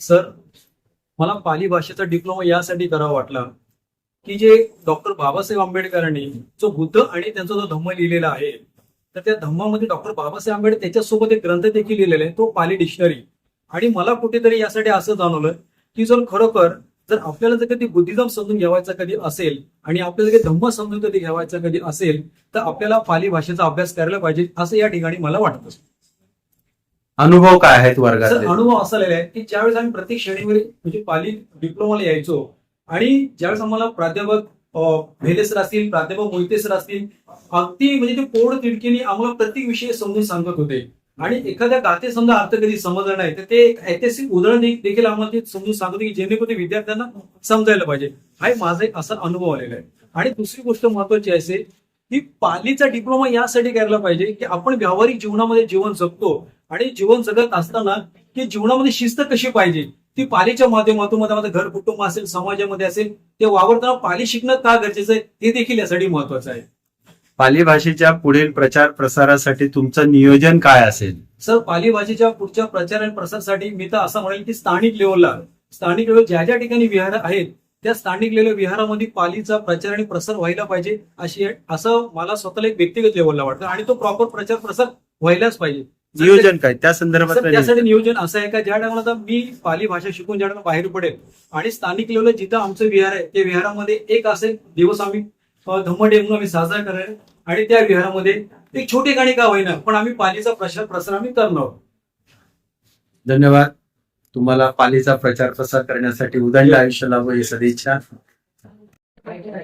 Sir मला पाली भाषेचा diploma यासाठी करावा वाटला. की जे डॉक्टर बाबासाहेब आंबेडकरांनी जो बुद्ध आणि त्यांचा जो धम्म लिहिलेला आहे तर त्या धम्मामध्ये डॉक्टर बाबासाहेब आंबेडकर त्याच्यासोबत एक ग्रंथ देखील लिहिलेला आहे तो पाली डिक्शनरी आणि मला कुठेतरी यासाठी असं जाणवलं की जर खरोखर जर आपल्याला जर कधी बुद्धिझम समजून घ्यावायचा कधी असेल आणि आपल्याला कधी धम्म समजून कधी घ्यावायचा कधी असेल तर आपल्याला पाली भाषेचा अभ्यास करायला पाहिजे असं या ठिकाणी मला वाटतं. अनुभव काय आहेत वर्गात अनुभव असा आहे की ज्यावेळेस आम्ही प्रत्येक श्रेणीवर म्हणजे पाली डिप्लोमाला यायचो आणि ज्यावेळेस आम्हाला प्राध्यापक भेले सर असतील प्राध्यापक मोहिते सर असतील अगदी म्हणजे ते पोड तिडकीने आम्हाला प्रत्येक विषय समजून सांगत होते. आणि एखाद्या गाते समजा अर्थ कधी समजला नाही तर ते एक ऐतिहासिक उदाहरण देखील आम्हाला ते समजून सांगत की जेणेकरून ते विद्यार्थ्यांना समजायला पाहिजे. हा माझा एक असा अनुभव आलेला आहे. आणि दुसरी गोष्ट महत्वाची असे की पालीचा डिप्लोमा यासाठी करायला पाहिजे की आपण व्यावहारिक जीवनामध्ये जीवन जगतो. आणि जीवन जगत असताना की जीवनामध्ये शिस्त कशी पाहिजे? ती पालीच्या माध्यमातून माझं घर कुटुंब असेल समाजामध्ये असेल ते वावरताना पाली शिकणं का गरजेचं आहे? हे देखील यासाठी महत्वाचं आहे. पाली भाषेच्या पुढील प्रचार प्रसारासाठी तुमचं नियोजन काय असेल? सर पाली भाषेच्या पुढच्या प्रचार आणि प्रसारासाठी मी तर असं म्हणेल की स्थानिक लेवलला स्थानिक लेवल ज्या ज्या ठिकाणी विहार आहेत त्या स्थानिक लेवल विहारामध्ये पालीचा प्रचार आणि प्रसार व्हायला पाहिजे अशी असं मला स्वतःला एक व्यक्तिगत लेवलला वाटतं. आणि तो प्रॉपर प्रचार प्रसार व्हायलाच पाहिजे. नियोजन काय? त्या संदर्भात सर, त्यासाठी नियोजन असं आहे का? ज्या टायमाला आता मी पाली भाषा शिकून ज्या टायमाला बाहेर पडेल आणि स्थानिक लेवलला जिथं आमचं विहार आहे त्या विहारामध्ये एक असेल दिवस आम्ही धम्मडे म्हणून आम्ही साजरा करेल आणि त्या विहारामध्ये एक छोटी गाणी का होईना पण आम्ही पालीचा प्रसार प्रसार आम्ही करणार आहोत. धन्यवाद. तुम्हाला पालीचा प्रचार प्रसार करण्यासाठी उदंड आयुष्य लाभो ही सदिच्छा.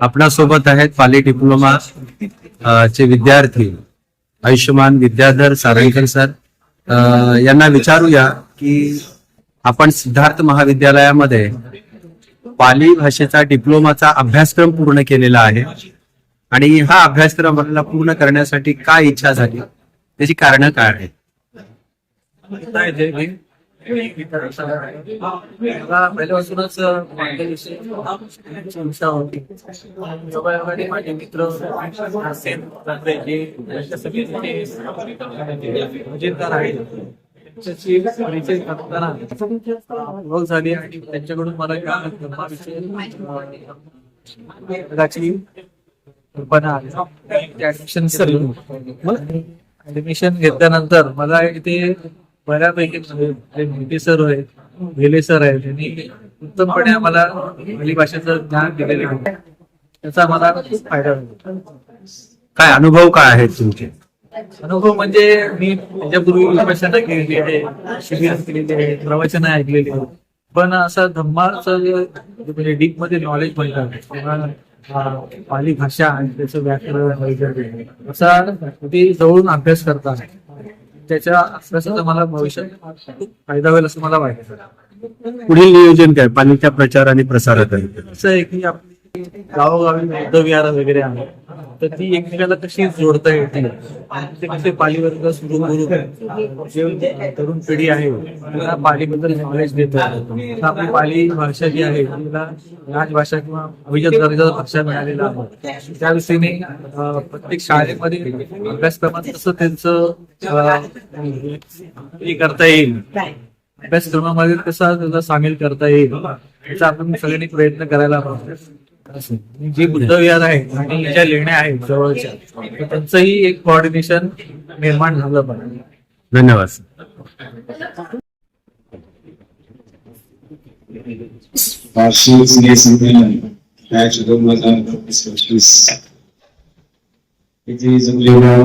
आपणासोबत आहेत पाली डिप्लोमा अ, चे विद्यार्थी आयुष्यमान विद्याधर सारंगकर सर यांना विचारूया की आपण सिद्धार्थ महाविद्यालयामध्ये पाली भाषेचा डिप्लोमाचा अभ्यासक्रम पूर्ण केलेला आहे. आणि हा अभ्यासक्रम आपल्याला पूर्ण करण्यासाठी काय इच्छा झाली? त्याची कारण काय आहेत? पहिल्यापासूनच होती योगायोगाने माझे मित्र मजेदार आहेत त्यांच्याशी परिचय करताना ओळख झाली आणि त्यांच्याकडून मला या कल्पना आली ऍडमिशन ऍडमिशन घेतल्यानंतर मला इथे बऱ्यापैकी जे मोठी सर आहेत भेले सर आहेत यांनी उत्तमपणे आम्हाला मराठी भाषेचं ज्ञान दिलेले आहे. त्याचा खूप फायदा झाला. काय अनुभव काय आहेत तुमचे? अनुभव म्हणजे मी त्याच्यापूर्वी विपश्यना केलेली आहे शिबिर केलेली आहे प्रवचन ऐकलेली आहे पण असं धम्माचं जे म्हणजे डीपमध्ये नॉलेज अं, पाली भाषा आणि त्याचं व्याकरण वगैरे असा ते जवळून अभ्यास करता त्याच्या अभ्यासाचा मला भविष्यात खूप फायदा होईल असं मला वाटतं. पुढील नियोजन काय? पालीच्या प्रचार आणि प्रसारासाठी असं आहे की आपली गावोगावी बौद्ध विहार वगैरे आहे तर ती एकमेकाला कशी जोडता येते आणि ते कसे पालीवर्ग सुरू करून जे तरुण पिढी आहे त्यांना पालीबद्दल नॉलेज देत. आपली पाली भाषा जी आहे तिला राजभाषा किंवा अभिजात दर्जा भाषा मिळालेला आहे. त्या दृष्टीने प्रत्येक शाळेमध्ये अभ्यासक्रमात कसं त्यांचं हे करता येईल? अभ्यासक्रमामध्ये कसा त्याला सामील करता येईल? याचा आपण सगळ्यांनी प्रयत्न करायला हवा. जी बुद्ध विहार आहे आणि ज्या लेण्या आहेत जवळच्या तर त्यांचंही एक कोऑर्डिनेशन निर्माण झालं पाहिजे धन्यवाद सर. वार्षिक स्नेह संमेलन बॅच दोन हजार पंचवीस इथे जमलेल्या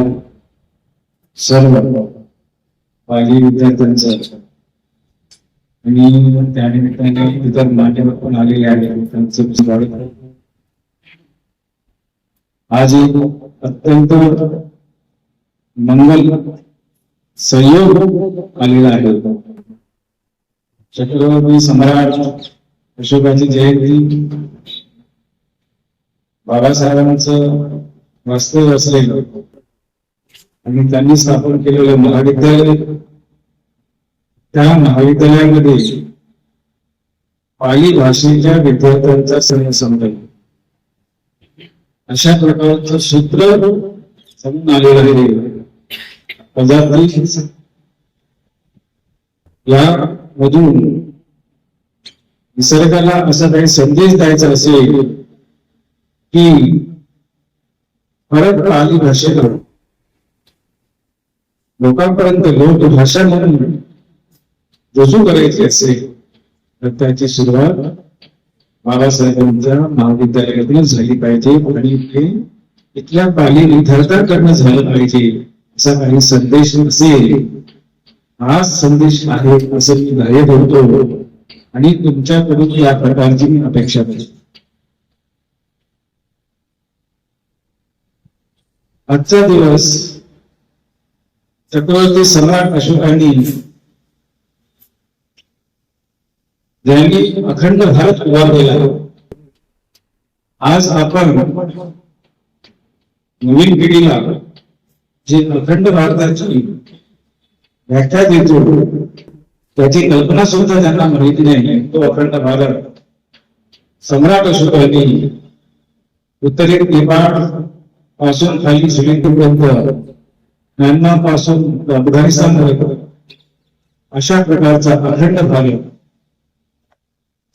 सर्व पाली विद्यार्थ्यांचं आणि त्या निमित्ताने इतर माध्यमात पण आलेले आहेत त्यांचं स्वागत. आज एक अत्यंत मंगल संयोग आलेला आहे. चक्रवर्ती सम्राट अशोकाची जयंती. बाबासाहेबांचं वास्तव्य असलेलं आणि त्यांनी स्थापन केलेलं महाविद्यालय त्या महाविद्यालयामध्ये पाली भाषेच्या विद्यार्थ्यांचा सण संपला अशा प्रकारचं सूत्र समोर आलेलं आहे. या मधून निसर्गाला असा काही संदेश द्यायचा असेल की परत आली भाषेला. लोकांपर्यंत लोक भाषा म्हणून रुजू करायची असेल तर त्याची सुरुवात बाबासाहेबांच्या महाविद्यालयामध्ये झाली पाहिजे आणि ते इथल्या पाली विद्यार्थ्यांकडनं झालं पाहिजे. असा काही संदेश असेल हा संदेश आहे असं मी जाहीर होतो आणि तुमच्याकडून या प्रकारची मी अपेक्षा करतो. आजचा दिवस चक्रवर्ती सम्राट अशोकांनी ज्यांनी अखंड भारत उभा केला आज आपण नवीन पिढीला जे अखंड भारताची व्याख्या देतो त्याची कल्पना सुद्धा त्यांना माहिती नाही. तो अखंड भारत सम्राट अशोकांनी उत्तरेत नेपाळपासून खाली श्रीलंकेपर्यंत म्यानमारपासून अफगाणिस्तान अशा प्रकारचा अखंड भारत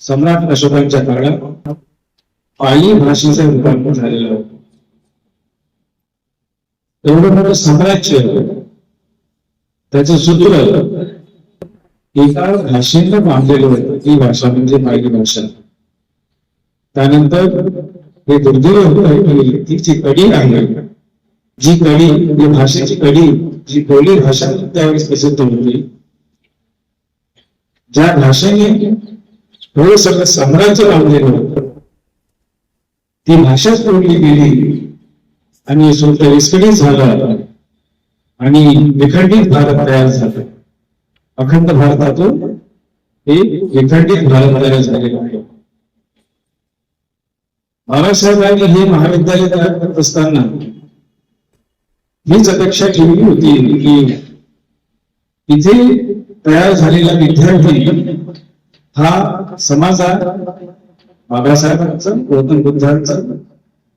सम्राट अशोकांच्या काळात पाली भाषेचं रूपांतर झालेलं होतं. एवढं मोठं साम्राज्य त्याच सूत्र एका भाषेनं बांधलेलं होतं. ती भाषा म्हणजे पाली भाषा. त्यानंतर हे दुर्दैव होत की ती जी कडी आहे जी कडी जी भाषेची कडी जी बोली भाषा त्यावेळेस प्रसिद्ध होती. ज्या भाषेने हे सगळं साम्राज्य लावलेलं होतं. ती भाषाच तोडली गेली आणि सुद्धा विस्कळीत झालं. आणि विखंडित भारत तयार झाला. अखंड भारतातून हे विखंडित भारत तयार झालेलं आहे. बाबासाहेबांनी हे महाविद्यालय तयार करत असताना हीच अपेक्षा ठेवली होती की इथे तयार झालेला विद्यार्थी हा समाजात बाबासाहेबांचं गौतम बुद्धांचं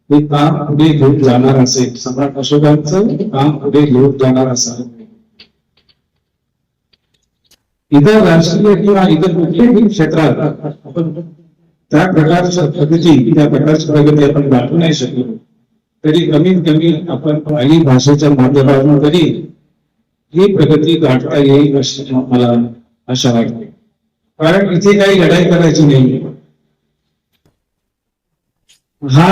हे काम पुढे घेऊन जाणार असेल सम्राट अशोकांचं काम पुढे घेऊन जाणार असाल इतर राजकीय किंवा इतर कुठल्याही क्षेत्रात आपण त्या प्रकारच्या प्रगती त्या प्रकारची प्रगती आपण गाठू नाही शकलो. तरी कमीत कमी आपण काही भाषेच्या माध्यमातून तरी ही प्रगती गाठता येईल अशी मला आशा वाटते. कारण इथे काही लढाई करायची नाही. हा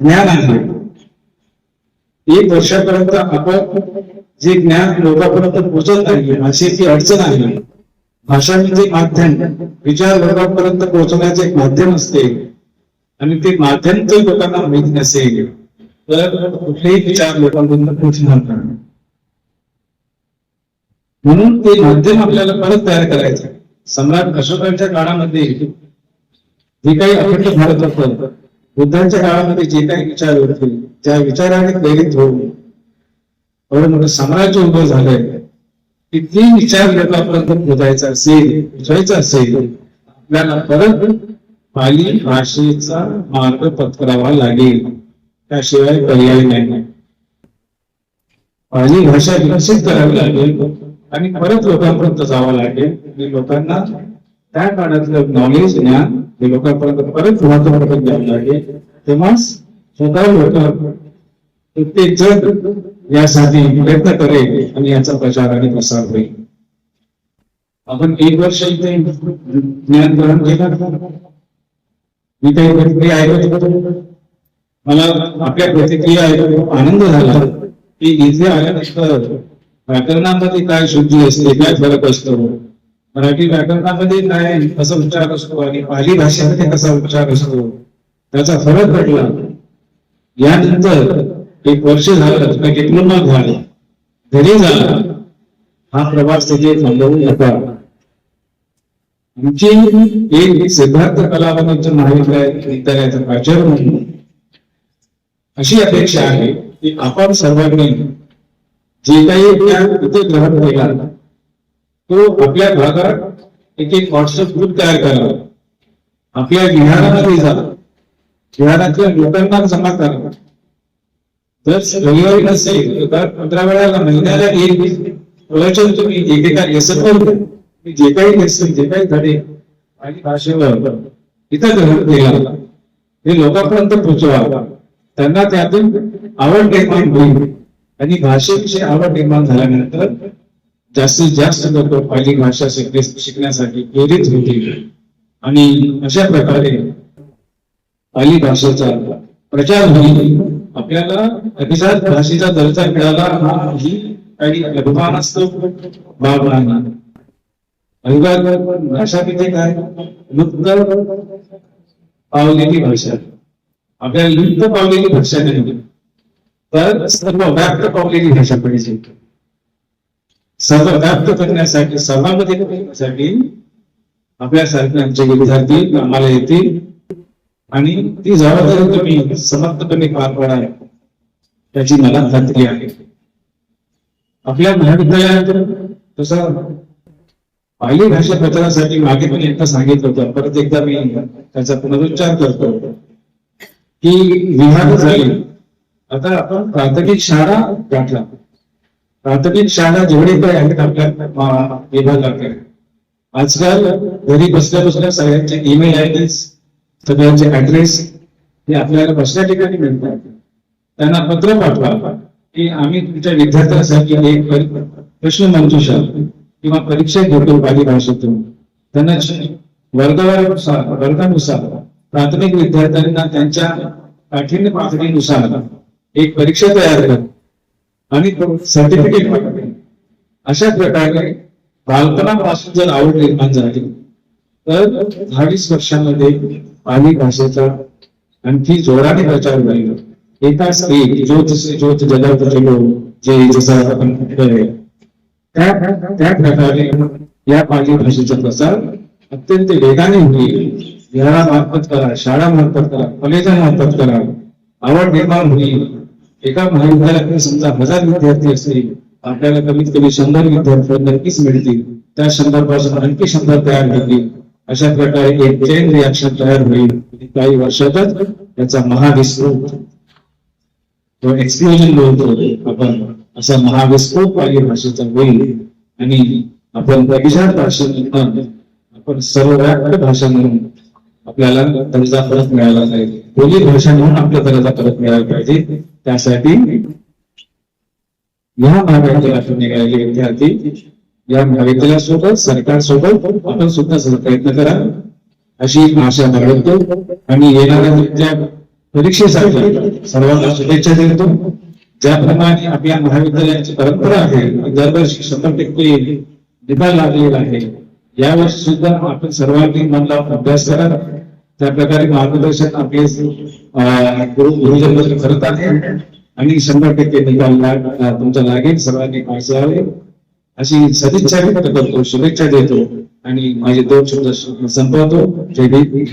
ज्ञान आहे. एक वर्षापर्यंत आपण जे ज्ञान लोकांपर्यंत पोहोचत नाही ती अडचण आहे. भाषा म्हणजे माध्यम. विचार लोकांपर्यंत पोहोचण्याचे एक माध्यम असते. आणि ते माध्यम जर लोकांना माहीत नसेल तर कुठलेही विचार लोकांपर्यंत पोहोचणार नाही. म्हणून ते माध्यम आपल्याला परत तयार करायचं आहे. सम्राट अशोकांच्या काळामध्ये जे काही अखंड भारत होत बुद्धांच्या काळामध्ये जे काही विचार होते त्या विचाराने प्रेरित होऊन एवढं मोठं साम्राज्य उभं झालंय. किती विचार लोकांपर्यंत पोहोचायचा असेल पोचायचा असेल आपल्याला परत पाली भाषेचा मार्ग पत्करावा लागेल. त्याशिवाय पर्याय नाही. पाली भाषा विकसित करावी लागेल. आणि परत लोकांपर्यंत जावं लागेल. आणि लोकांना त्या काळातलं नॉलेज ज्ञान हे लोकांपर्यंत परत महत्वापर्यंत द्यावं लागेल. तेव्हा स्वतः लोक प्रत्येक जण यासाठी प्रयत्न करेल आणि याचा प्रचार आणि प्रसार होईल. आपण एक वर्ष इथे ज्ञान ग्रहण केलं. मी काही प्रतिक्रिया ऐकत होतो. मला आपल्या प्रतिक्रिया ऐकून आनंद झाला. की इथे आल्यानंतर व्याकरणामध्ये काय शुद्धी असते काय फरक असतो? मराठी व्याकरणामध्ये काय कसा उच्चार असतो आणि पाली भाषेमध्ये कसा उच्चार असतो? त्याचा फरक पडला. यानंतर एक वर्ष झालं किंवा डिप्लोमा झाला घरी झाला. हा प्रवास तिथे थांबवू नका. आमची एक सिद्धार्थ कलावंत महाविद्यालयाचा प्राचार्य म्हणून अशी अपेक्षा आहे की आपण सर्वांनी जे काही ज्ञान तिथे ग्रहण केला तो आपल्या भागात एक एक व्हॉट्सअप ग्रुप तयार करावा आपल्या विहारामध्ये झाला. विहारातल्या लोकांना जमा करावा जर रविवारी नसेल तर पंधरा वेळाला महिन्याला एक प्रवचन तुम्ही एकेका लेसन जे काही लेसन जे काही धडे आणि भाषेवर इथं ग्रहण केला हे लोकांपर्यंत पोचवा त्यांना त्यातून आवड निर्माण होईल. आणि भाषेविषयी आवड निर्माण झाल्यानंतर जास्तीत जास्त लोक पाली भाषा शिकण्यासाठी प्रेरित होतील. आणि अशा प्रकारे पाली भाषेचा प्रचार होईल. आपल्याला अभिजात भाषेचा दर्जा मिळाला हा ही काही अभिमान असतो बाब नाही. अभिमान भाषा म्हणजे काय? लुप्त पावलेली भाषा. आपल्याला लुप्त पावलेली भाषा नाही. तर सर्व व्याप्त पावलेली भाषा पाहिजे सर्व व्याप्त करण्यासाठी सर्वांमध्ये करण्यासाठी आपल्यासारखे आमचे विद्यार्थी आम्हाला येतील. आणि ती जबाबदारी तुम्ही समर्थपणे पार पाडा त्याची मला खात्री आहे. आपल्या महाविद्यालयात तसं पहिली भाषा प्रचारासाठी मागे पण एकदा सांगितलं होतं. परत एकदा मी त्याचा पुनरुच्चार करतो. की विभाग झाली. आता आपण प्राथमिक शाळा गाठला. प्राथमिक शाळा जेवढे काय आहेत आपल्या विभागाकडे. आजकाल घरी बसल्या बसल्या सगळ्यांचे ईमेल आय डी सगळ्यांचे ऍड्रेस हे आपल्याला बसल्या ठिकाणी मिळतात. त्यांना पत्र पाठवा की आम्ही तुमच्या विद्यार्थ्यांसाठी एक प्रश्न मंजुषा किंवा परीक्षा घेतो पाली भाषेतून त्यांना वर्गानुसार वर्गानुसार प्राथमिक विद्यार्थ्यांना त्यांच्या काठीण्य पातळीनुसार एक परीक्षा तयार कर आणि सर्टिफिकेट पाठवते अशा प्रकारे बालपणापासून जर आवड निर्माण झाली तर दहा वीस वर्षांमध्ये पाली भाषेचा आणखी जोराने प्रचार होईल. एकाच एक ज्योत ज्योत जगात चलो जे जसं आपण म्हटलंय, त्या त्या प्रकारे या पाली भाषेचा प्रसार अत्यंत वेगाने होईल. घरामार्फत करा शाळा मार्फत करा कॉलेजामार्फत करा. आवड निर्माण होईल. एका महाविद्यालयाकडे समजा हजार विद्यार्थी असतील आपल्याला कमीत कमी शंभर विद्यार्थी नक्कीच मिळतील. त्या शंभरपासून आणखी शंभर तयार होतील. अशा प्रकारे एक चेन रिॲक्शन तयार होईल. काही वर्षातच त्याचा महाविस्फोट तो एक्सप्लोजन बोलतो आपण असा महाविस्फोट पाली भाषेचा होईल. आणि आपण अभिजात भाषा आपण आपण सर्वव्याप्त भाषा म्हणून आपल्याला दर्जा परत मिळायला पाहिजे. बोली भाषा म्हणून आपला दर्जा परत मिळायला पाहिजे. त्यासाठी या महाविद्यालयातून निघालेले विद्यार्थी या महाविद्यालयासोबत सरकारसोबत आपण सुद्धा प्रयत्न करा. अशी आशा बाळगतो. आणि येणाऱ्या परीक्षेसाठी सर्वांना शुभेच्छा देतो. ज्याप्रमाणे आपल्या महाविद्यालयाची परंपरा आहे दरवर्षी शंभर टक्के निकाल लागलेला आहे. यावर्षी सुद्धा आपण सर्वांनी मनला अभ्यास करा. त्या प्रकारे मार्गदर्शन आपले गुरु गुरुजन करत आहे. आणि शंभर टक्के निकाल लाग- तुमचा लागेल. सर्वांनी पास व्हावे. अशी सदिच्छा व्यक्त करतो शुभेच्छा देतो. आणि माझे दोन शब्द संपवतो. जय भीम